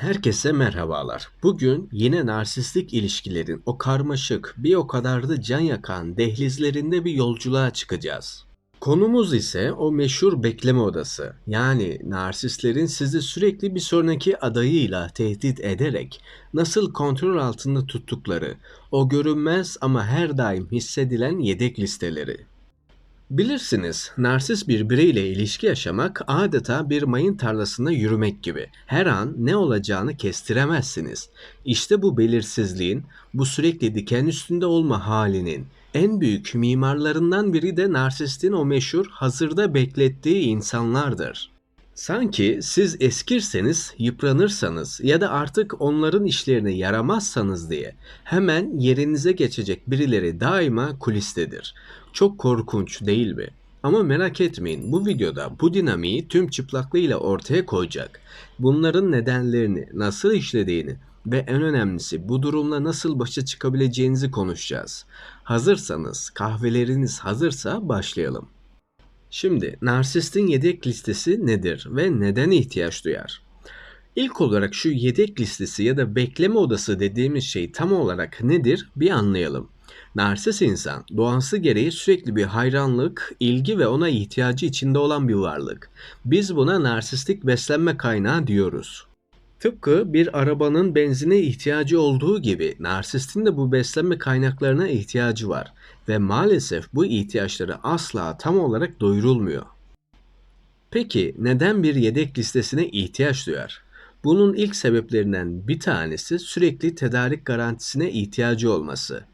Herkese merhabalar. Bugün yine narsistik ilişkilerin o karmaşık, bir o kadar da can yakan dehlizlerinde bir yolculuğa çıkacağız. Konumuz ise o meşhur bekleme odası. Yani narsistlerin sizi sürekli bir sonraki adayıyla tehdit ederek nasıl kontrol altında tuttukları, o görünmez ama her daim hissedilen yedek listeleri. Bilirsiniz, narsist bir bireyle ilişki yaşamak adeta bir mayın tarlasında yürümek gibi. Her an ne olacağını kestiremezsiniz. İşte bu belirsizliğin, bu sürekli diken üstünde olma halinin en büyük mimarlarından biri de narsistin o meşhur hazırda beklettiği insanlardır. Sanki siz eskirseniz, yıpranırsanız ya da artık onların işlerine yaramazsanız diye hemen yerinize geçecek birileri daima kulistedir. Çok korkunç değil mi? Ama merak etmeyin bu videoda bu dinamiği tüm çıplaklığıyla ortaya koyacak. Bunların nedenlerini, nasıl işlediğini ve en önemlisi bu durumla nasıl başa çıkabileceğinizi konuşacağız. Hazırsanız, kahveleriniz hazırsa başlayalım. Şimdi narsistin yedek listesi nedir ve neden ihtiyaç duyar? İlk olarak şu yedek listesi ya da bekleme odası dediğimiz şey tam olarak nedir bir anlayalım. Narsist insan doğası gereği sürekli bir hayranlık, ilgi ve ona ihtiyacı içinde olan bir varlık. Biz buna narsistik beslenme kaynağı diyoruz. Tıpkı bir arabanın benzine ihtiyacı olduğu gibi narsistin de bu beslenme kaynaklarına ihtiyacı var ve maalesef bu ihtiyaçları asla tam olarak doyurulmuyor. Peki neden bir yedek listesine ihtiyaç duyar? Bunun ilk sebeplerinden bir tanesi sürekli tedarik garantisine ihtiyacı olması.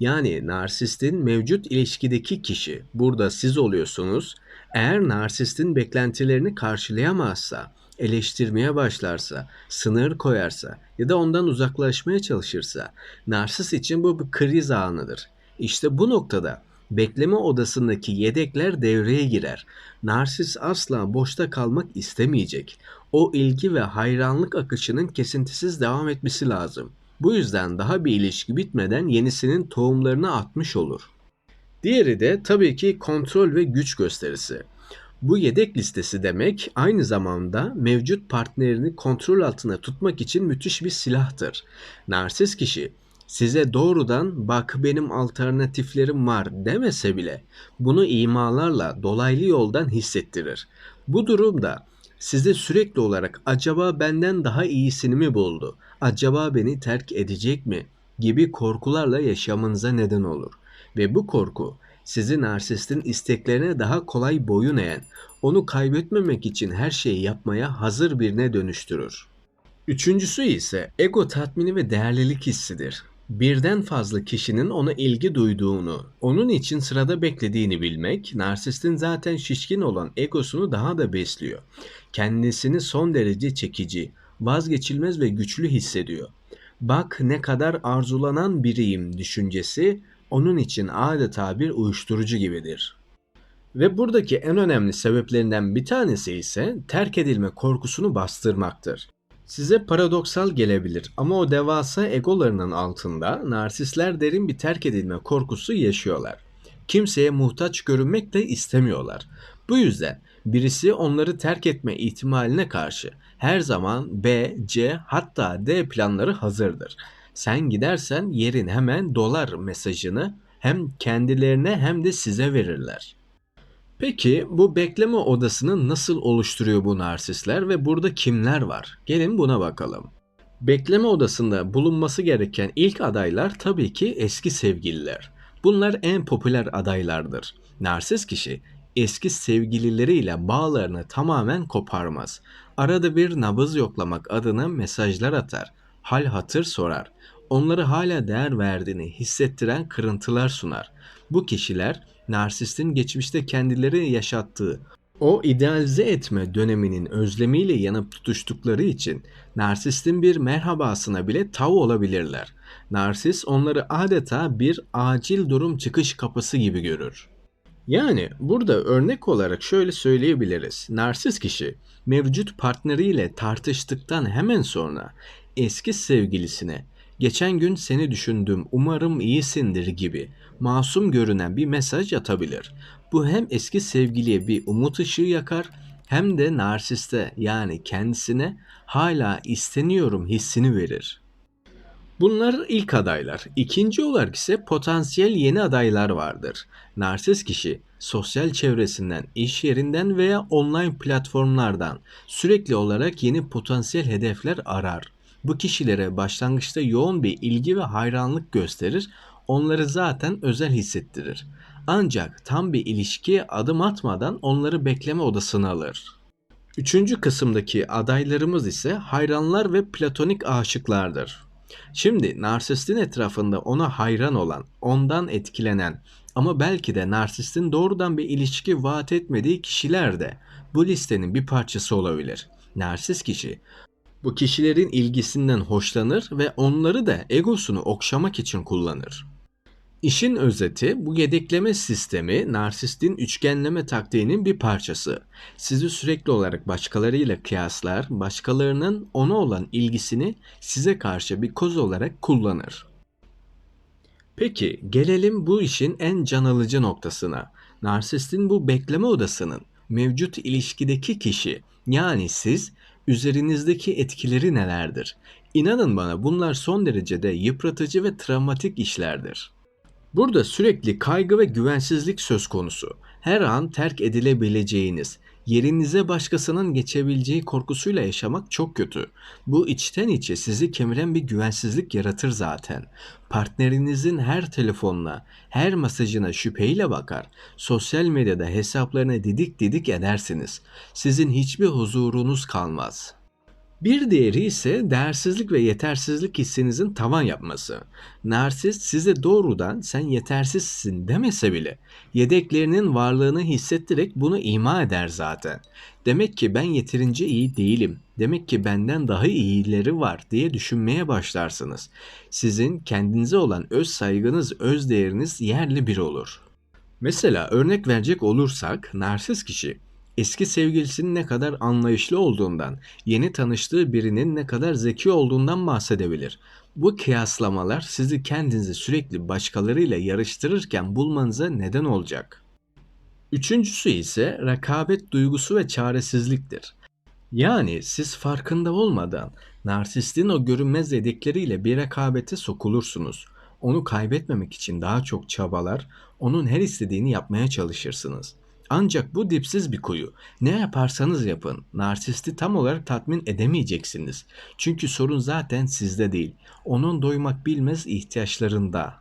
Yani narsistin mevcut ilişkideki kişi, burada siz oluyorsunuz, eğer narsistin beklentilerini karşılayamazsa, eleştirmeye başlarsa, sınır koyarsa ya da ondan uzaklaşmaya çalışırsa, narsist için bu bir kriz anıdır. İşte bu noktada bekleme odasındaki yedekler devreye girer. Narsist asla boşta kalmak istemeyecek. O ilgi ve hayranlık akışının kesintisiz devam etmesi lazım. Bu yüzden daha bir ilişki bitmeden yenisinin tohumlarını atmış olur. Diğeri de tabii ki kontrol ve güç gösterisi. Bu yedek listesi demek aynı zamanda mevcut partnerini kontrol altında tutmak için müthiş bir silahtır. Narsist kişi size doğrudan bak benim alternatiflerim var demese bile bunu imalarla dolaylı yoldan hissettirir. Bu durumda size sürekli olarak acaba benden daha iyisini mi buldu? Acaba beni terk edecek mi? gibi korkularla yaşamınıza neden olur. Ve bu korku sizi narsistin isteklerine daha kolay boyun eğen, onu kaybetmemek için her şeyi yapmaya hazır birine dönüştürür. Üçüncüsü ise ego tatmini ve değerlilik hissidir. Birden fazla kişinin ona ilgi duyduğunu, onun için sırada beklediğini bilmek, narsistin zaten şişkin olan egosunu daha da besliyor. Kendisini son derece çekici, vazgeçilmez ve güçlü hissediyor. Bak ne kadar arzulanan biriyim düşüncesi onun için adeta bir uyuşturucu gibidir. Ve buradaki en önemli sebeplerinden bir tanesi ise terk edilme korkusunu bastırmaktır. Size paradoksal gelebilir ama o devasa egolarının altında narsistler derin bir terk edilme korkusu yaşıyorlar. Kimseye muhtaç görünmek de istemiyorlar. Bu yüzden birisi onları terk etme ihtimaline karşı her zaman B, C hatta D planları hazırdır. Sen gidersen yerin hemen dolar mesajını hem kendilerine hem de size verirler. Peki bu bekleme odasını nasıl oluşturuyor bu narsistler ve burada kimler var? Gelin buna bakalım. Bekleme odasında bulunması gereken ilk adaylar tabii ki eski sevgililer. Bunlar en popüler adaylardır. Narsist kişi eski sevgilileriyle bağlarını tamamen koparmaz. Arada bir nabız yoklamak adına mesajlar atar, hal hatır sorar. Onları hala değer verdiğini hissettiren kırıntılar sunar. Bu kişiler narsistin geçmişte kendileri yaşattığı o idealize etme döneminin özlemiyle yanıp tutuştukları için narsistin bir merhabasına bile tav olabilirler. Narsist onları adeta bir acil durum çıkış kapısı gibi görür. Yani burada örnek olarak şöyle söyleyebiliriz. Narsist kişi mevcut partneriyle tartıştıktan hemen sonra eski sevgilisine geçen gün seni düşündüm umarım iyisindir gibi masum görünen bir mesaj atabilir. Bu hem eski sevgiliye bir umut ışığı yakar hem de narsiste yani kendisine hala isteniyorum hissini verir. Bunlar ilk adaylar. İkinci olarak ise potansiyel yeni adaylar vardır. Narsist kişi sosyal çevresinden, iş yerinden veya online platformlardan sürekli olarak yeni potansiyel hedefler arar. Bu kişilere başlangıçta yoğun bir ilgi ve hayranlık gösterir, onları zaten özel hissettirir. Ancak tam bir ilişkiye adım atmadan onları bekleme odasına alır. Üçüncü kısımdaki adaylarımız ise hayranlar ve platonik aşıklardır. Şimdi narsistin etrafında ona hayran olan, ondan etkilenen ama belki de narsistin doğrudan bir ilişki vaat etmediği kişiler de bu listenin bir parçası olabilir. Narsist kişi bu kişilerin ilgisinden hoşlanır ve onları da egosunu okşamak için kullanır. İşin özeti bu yedekleme sistemi narsistin üçgenleme taktiğinin bir parçası. Sizi sürekli olarak başkalarıyla kıyaslar, başkalarının ona olan ilgisini size karşı bir koz olarak kullanır. Peki gelelim bu işin en can alıcı noktasına. Narsistin bu bekleme odasının mevcut ilişkideki kişi yani siz üzerinizdeki etkileri nelerdir? İnanın bana bunlar son derecede yıpratıcı ve travmatik işlerdir. Burada sürekli kaygı ve güvensizlik söz konusu. Her an terk edilebileceğiniz, yerinize başkasının geçebileceği korkusuyla yaşamak çok kötü. Bu içten içe sizi kemiren bir güvensizlik yaratır zaten. Partnerinizin her telefonuna, her mesajına şüpheyle bakar. Sosyal medyada hesaplarına didik didik edersiniz. Sizin hiçbir huzurunuz kalmaz.'' Bir diğeri ise değersizlik ve yetersizlik hissinizin tavan yapması. Narsist size doğrudan sen yetersizsin demese bile yedeklerinin varlığını hissettirerek bunu ima eder zaten. Demek ki ben yeterince iyi değilim. Demek ki benden daha iyileri var diye düşünmeye başlarsınız. Sizin kendinize olan öz saygınız, öz değeriniz yerli bir olur. Mesela örnek verecek olursak narsist kişi eski sevgilisinin ne kadar anlayışlı olduğundan, yeni tanıştığı birinin ne kadar zeki olduğundan bahsedebilir. Bu kıyaslamalar sizi kendinizi sürekli başkalarıyla yarıştırırken bulmanıza neden olacak. Üçüncüsü ise rekabet duygusu ve çaresizliktir. Yani siz farkında olmadan narsistin o görünmez yedekleriyle bir rekabete sokulursunuz. Onu kaybetmemek için daha çok çabalar, onun her istediğini yapmaya çalışırsınız. Ancak bu dipsiz bir kuyu. Ne yaparsanız yapın, narsisti tam olarak tatmin edemeyeceksiniz. Çünkü sorun zaten sizde değil. Onun doymak bilmez ihtiyaçlarında.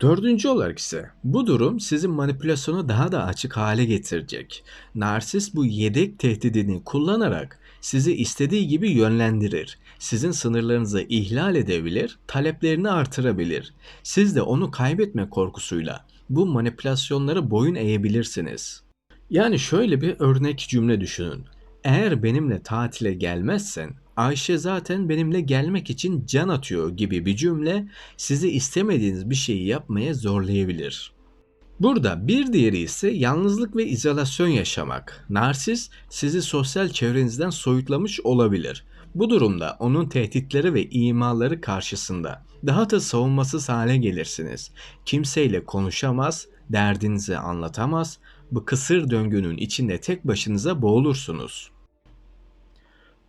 Dördüncü olarak ise bu durum sizin manipülasyonu daha da açık hale getirecek. Narsist bu yedek tehdidini kullanarak sizi istediği gibi yönlendirir. Sizin sınırlarınızı ihlal edebilir, taleplerini artırabilir. Siz de onu kaybetme korkusuyla bu manipülasyonlara boyun eğebilirsiniz. Yani şöyle bir örnek cümle düşünün. Eğer benimle tatile gelmezsen Ayşe zaten benimle gelmek için can atıyor gibi bir cümle sizi istemediğiniz bir şeyi yapmaya zorlayabilir. Burada bir diğeri ise yalnızlık ve izolasyon yaşamak. Narsis sizi sosyal çevrenizden soyutlamış olabilir. Bu durumda onun tehditleri ve imaları karşısında daha da savunmasız hale gelirsiniz. Kimseyle konuşamaz, derdinizi anlatamaz, bu kısır döngünün içinde tek başınıza boğulursunuz.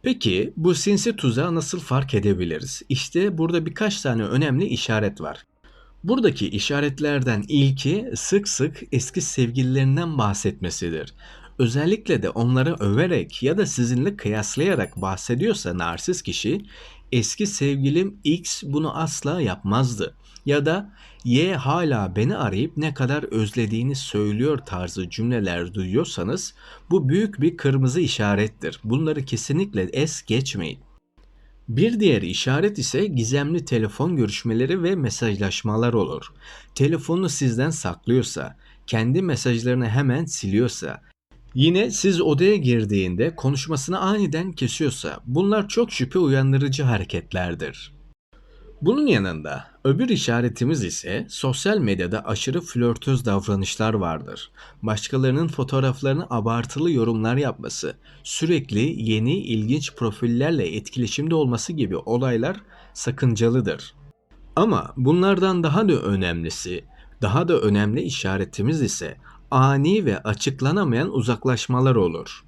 Peki bu sinsi tuzağı nasıl fark edebiliriz? İşte burada birkaç tane önemli işaret var. Buradaki işaretlerden ilki sık sık eski sevgililerinden bahsetmesidir. Özellikle de onları överek ya da sizinle kıyaslayarak bahsediyorsa narsist kişi eski sevgilim X bunu asla yapmazdı ya da Y hala beni arayıp ne kadar özlediğini söylüyor tarzı cümleler duyuyorsanız bu büyük bir kırmızı işarettir. Bunları kesinlikle es geçmeyin. Bir diğer işaret ise gizemli telefon görüşmeleri ve mesajlaşmalar olur. Telefonu sizden saklıyorsa, kendi mesajlarını hemen siliyorsa, Yine siz odaya girdiğinde konuşmasını aniden kesiyorsa bunlar çok şüphe uyandırıcı hareketlerdir. Bunun yanında öbür işaretimiz ise sosyal medyada aşırı flörtöz davranışlar vardır. Başkalarının fotoğraflarını abartılı yorumlar yapması, sürekli yeni ilginç profillerle etkileşimde olması gibi olaylar sakıncalıdır. Ama bunlardan daha da önemlisi, daha da önemli işaretimiz ise ani ve açıklanamayan uzaklaşmalar olur.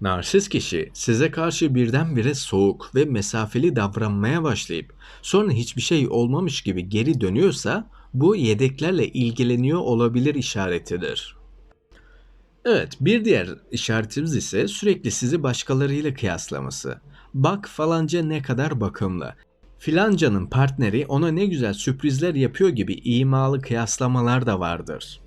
Narsist kişi size karşı birdenbire soğuk ve mesafeli davranmaya başlayıp sonra hiçbir şey olmamış gibi geri dönüyorsa bu yedeklerle ilgileniyor olabilir işaretidir. Evet, bir diğer işaretimiz ise sürekli sizi başkalarıyla kıyaslaması. Bak falanca ne kadar bakımlı. Filancanın partneri ona ne güzel sürprizler yapıyor gibi imalı kıyaslamalar da vardır.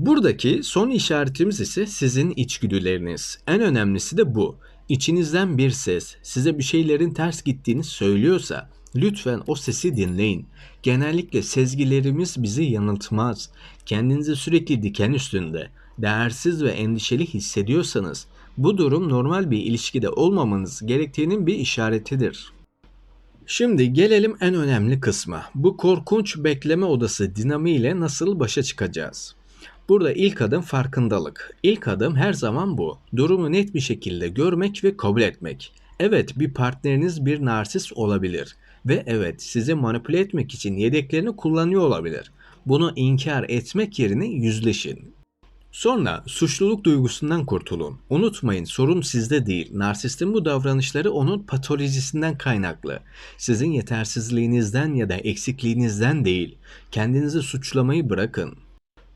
Buradaki son işaretimiz ise sizin içgüdüleriniz. En önemlisi de bu. İçinizden bir ses size bir şeylerin ters gittiğini söylüyorsa lütfen o sesi dinleyin. Genellikle sezgilerimiz bizi yanıltmaz. Kendinizi sürekli diken üstünde, değersiz ve endişeli hissediyorsanız bu durum normal bir ilişkide olmamanız gerektiğinin bir işaretidir. Şimdi gelelim en önemli kısma. Bu korkunç bekleme odası dinamiğiyle nasıl başa çıkacağız? Burada ilk adım farkındalık. İlk adım her zaman bu. Durumu net bir şekilde görmek ve kabul etmek. Evet bir partneriniz bir narsist olabilir. Ve evet sizi manipüle etmek için yedeklerini kullanıyor olabilir. Bunu inkar etmek yerine yüzleşin. Sonra suçluluk duygusundan kurtulun. Unutmayın sorun sizde değil. Narsistin bu davranışları onun patolojisinden kaynaklı. Sizin yetersizliğinizden ya da eksikliğinizden değil. Kendinizi suçlamayı bırakın.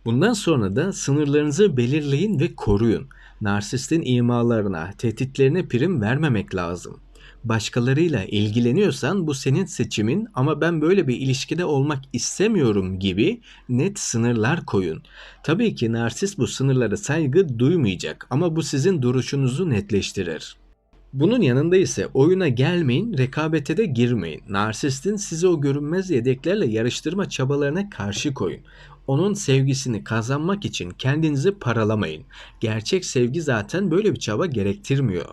Bundan sonra da sınırlarınızı belirleyin ve koruyun. Narsistin imalarına, tehditlerine prim vermemek lazım. Başkalarıyla ilgileniyorsan bu senin seçimin ama ben böyle bir ilişkide olmak istemiyorum gibi net sınırlar koyun. Tabii ki narsist bu sınırlara saygı duymayacak ama bu sizin duruşunuzu netleştirir. Bunun yanında ise oyuna gelmeyin, rekabete de girmeyin. Narsistin sizi o görünmez yedeklerle yarıştırma çabalarına karşı koyun. Onun sevgisini kazanmak için kendinizi paralamayın. Gerçek sevgi zaten böyle bir çaba gerektirmiyor.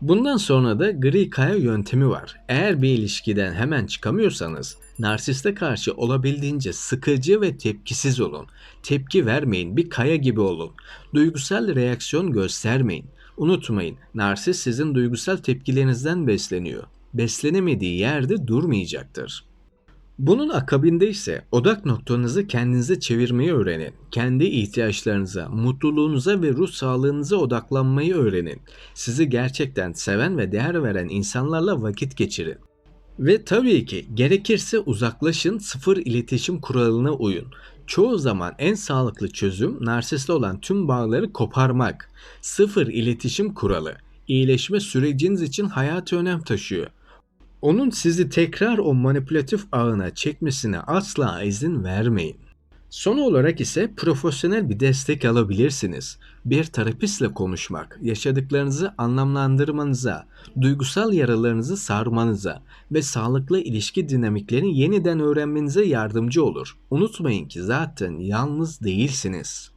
Bundan sonra da gri kaya yöntemi var. Eğer bir ilişkiden hemen çıkamıyorsanız narsiste karşı olabildiğince sıkıcı ve tepkisiz olun. Tepki vermeyin, bir kaya gibi olun. Duygusal reaksiyon göstermeyin. Unutmayın, narsist sizin duygusal tepkilerinizden besleniyor. Beslenemediği yerde durmayacaktır. Bunun akabinde ise odak noktanızı kendinize çevirmeyi öğrenin. Kendi ihtiyaçlarınıza, mutluluğunuza ve ruh sağlığınıza odaklanmayı öğrenin. Sizi gerçekten seven ve değer veren insanlarla vakit geçirin. Ve tabii ki gerekirse uzaklaşın, sıfır iletişim kuralına uyun. Çoğu zaman en sağlıklı çözüm narsiste olan tüm bağları koparmak. Sıfır iletişim kuralı. İyileşme süreciniz için hayati önem taşıyor. Onun sizi tekrar o manipülatif ağına çekmesine asla izin vermeyin. Son olarak ise profesyonel bir destek alabilirsiniz. Bir terapistle konuşmak, yaşadıklarınızı anlamlandırmanıza, duygusal yaralarınızı sarmanıza ve sağlıklı ilişki dinamiklerini yeniden öğrenmenize yardımcı olur. Unutmayın ki zaten yalnız değilsiniz.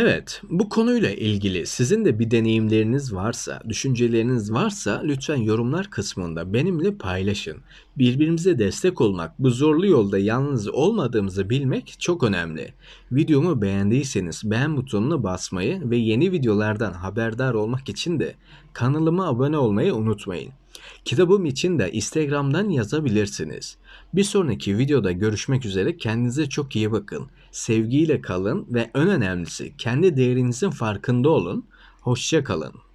Evet, bu konuyla ilgili sizin de bir deneyimleriniz varsa, düşünceleriniz varsa lütfen yorumlar kısmında benimle paylaşın. Birbirimize destek olmak, bu zorlu yolda yalnız olmadığımızı bilmek çok önemli. Videomu beğendiyseniz beğen butonuna basmayı ve yeni videolardan haberdar olmak için de kanalıma abone olmayı unutmayın. Kitabım için de Instagram'dan yazabilirsiniz. Bir sonraki videoda görüşmek üzere kendinize çok iyi bakın. Sevgiyle kalın ve en önemlisi kendi değerinizin farkında olun. Hoşça kalın.